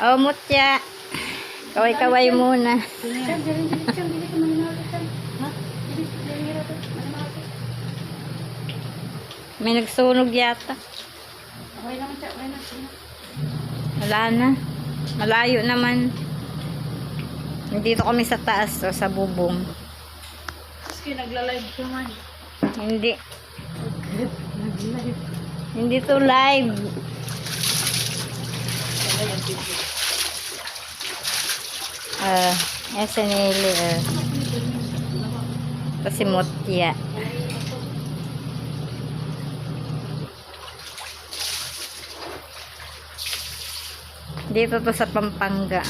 Oh, mutya. Kaway-kaway muna. May nagsunog yata. Wala na. Malayo naman. Nandito kami sa taas o sa bubong. Kasi nagla-live ka man. Hindi. Hindi to live. Video. Ah, uh, SNL. Uh, kasi mutya. Dito to sa Pampanga.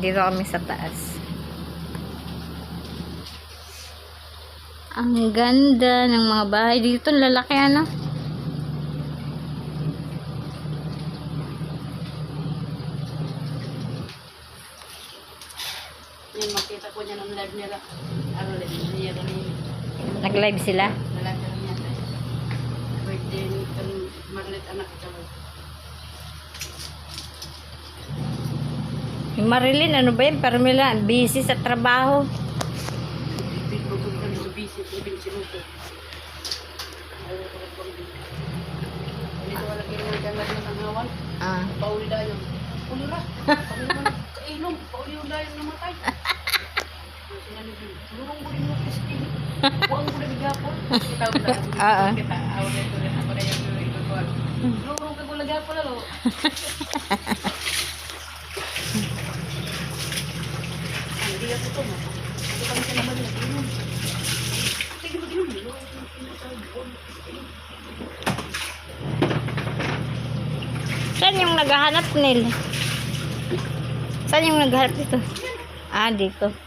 Dito kami sa taas. Ang ganda ng mga bahay dito. Lalaki ano? Yan, makita ko niya ng live nila. Ano rin, niya yun. Nag-live sila. Lang yan. Birthday ni kan Marlet anak ito. Yung Marilyn, ano ba yun? Pero nila, busy sa trabaho. Busy, na tangawan. Ah. Pauli dayo. Ulira. Pauli mo na kainom. Pauli yung dayo namatay. Oo. Nila. Saan yung naghahanap nil? Saan yung naghahanap dito? Ah, dito.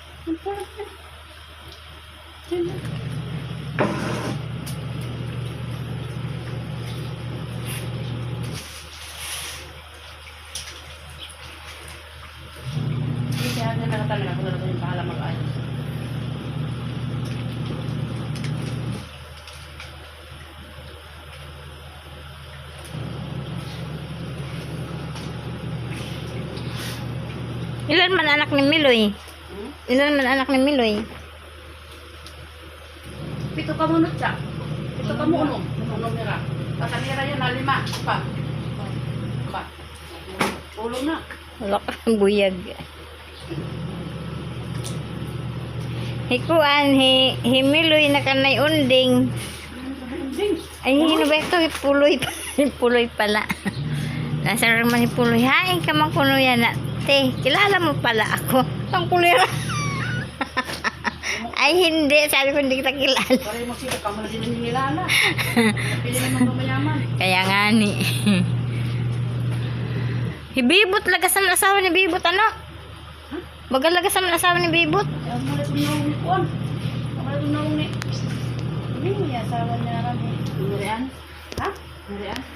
Ilan man anak ni Miloy? Hmm? Ilan man anak ni Miloy? Pito ka munot siya. Pito ka munong. Munong nira. Pasanira yan na lima. Pa. Pa. Ulo na. Wala ka ng buyag. Hikuan, hi, hi Miloy na kanay unding. Ding. Ay, hino ba ito? Puloy, puloy pala. Nasa naman ni Puloy. Hain ka man kuno yan na. Te, kilala mo pala ako. Ang kulira. Ay, hindi. Sabi ko hindi kita kilala. Para mo sila ka din ng nilala. Pili naman pamayaman. Kaya nga ni. Hibibot lagasan ang asawa ni Bibot, ano? Bagal lagasan ang asawa ni Bibot. Kaya mo na tumawag ni Kuan. Ako na tumawag ni. Hindi mo yung asawa niya rami. Narian? Ha? Narian?